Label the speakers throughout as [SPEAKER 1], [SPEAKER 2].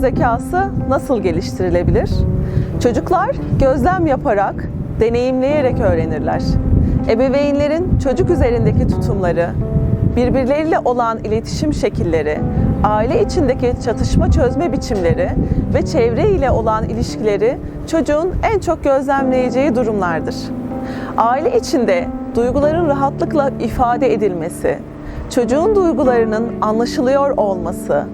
[SPEAKER 1] zekası nasıl geliştirilebilir? Çocuklar gözlem yaparak, deneyimleyerek öğrenirler. Ebeveynlerin çocuk üzerindeki tutumları, birbirleriyle olan iletişim şekilleri, aile içindeki çatışma çözme biçimleri ve çevre ile olan ilişkileri çocuğun en çok gözlemleyeceği durumlardır. Aile içinde duyguların rahatlıkla ifade edilmesi, çocuğun duygularının anlaşılıyor olması,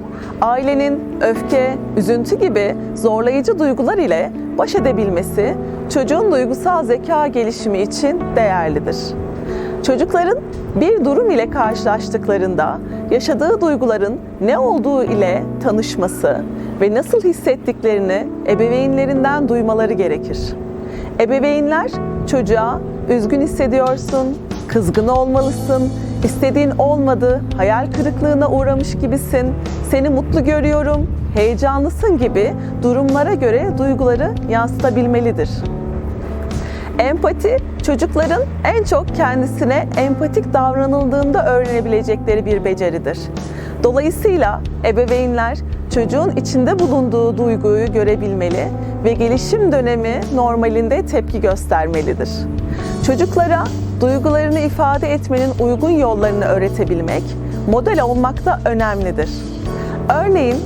[SPEAKER 1] ailenin öfke, üzüntü gibi zorlayıcı duygular ile baş edebilmesi çocuğun duygusal zeka gelişimi için değerlidir. Çocukların bir durum ile karşılaştıklarında yaşadığı duyguların ne olduğu ile tanışması ve nasıl hissettiklerini ebeveynlerinden duymaları gerekir. Ebeveynler çocuğa üzgün hissediyorsun, kızgın olmalısın, istediğin olmadı, hayal kırıklığına uğramış gibisin, seni mutlu görüyorum, heyecanlısın gibi durumlara göre duyguları yansıtabilmelidir. Empati, çocukların en çok kendisine empatik davranıldığında öğrenebilecekleri bir beceridir. Dolayısıyla ebeveynler çocuğun içinde bulunduğu duyguyu görebilmeli ve gelişim dönemi normalinde tepki göstermelidir. Çocuklara duygularını ifade etmenin uygun yollarını öğretebilmek, model olmak da önemlidir. Örneğin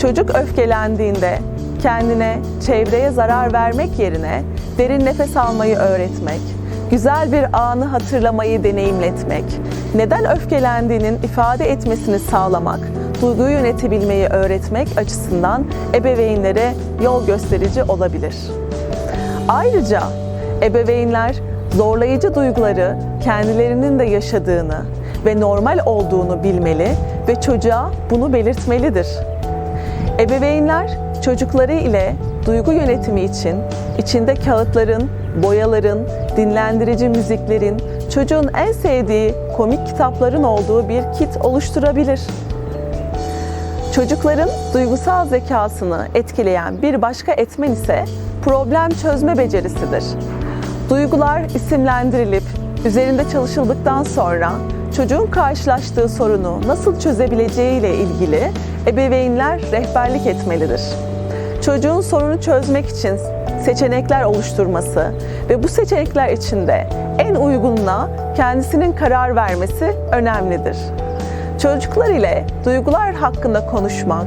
[SPEAKER 1] çocuk öfkelendiğinde kendine, çevreye zarar vermek yerine derin nefes almayı öğretmek, güzel bir anı hatırlamayı deneyimletmek, neden öfkelendiğinin ifade etmesini sağlamak, duyguyu yönetebilmeyi öğretmek açısından ebeveynlere yol gösterici olabilir. Ayrıca ebeveynler zorlayıcı duyguları kendilerinin de yaşadığını ve normal olduğunu bilmeli ve çocuğa bunu belirtmelidir. Ebeveynler çocukları ile duygu yönetimi için içinde kağıtların, boyaların, dinlendirici müziklerin, çocuğun en sevdiği komik kitapların olduğu bir kit oluşturabilir. Çocukların duygusal zekasını etkileyen bir başka etmen ise problem çözme becerisidir. Duygular isimlendirilip üzerinde çalışıldıktan sonra çocuğun karşılaştığı sorunu nasıl çözebileceği ile ilgili ebeveynler rehberlik etmelidir. Çocuğun sorunu çözmek için seçenekler oluşturması ve bu seçenekler içinde en uygununa kendisinin karar vermesi önemlidir. Çocuklar ile duygular hakkında konuşmak,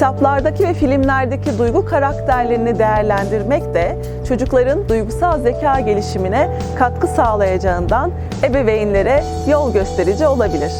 [SPEAKER 1] kitaplardaki ve filmlerdeki duygu karakterlerini değerlendirmek de çocukların duygusal zeka gelişimine katkı sağlayacağından ebeveynlere yol gösterici olabilir.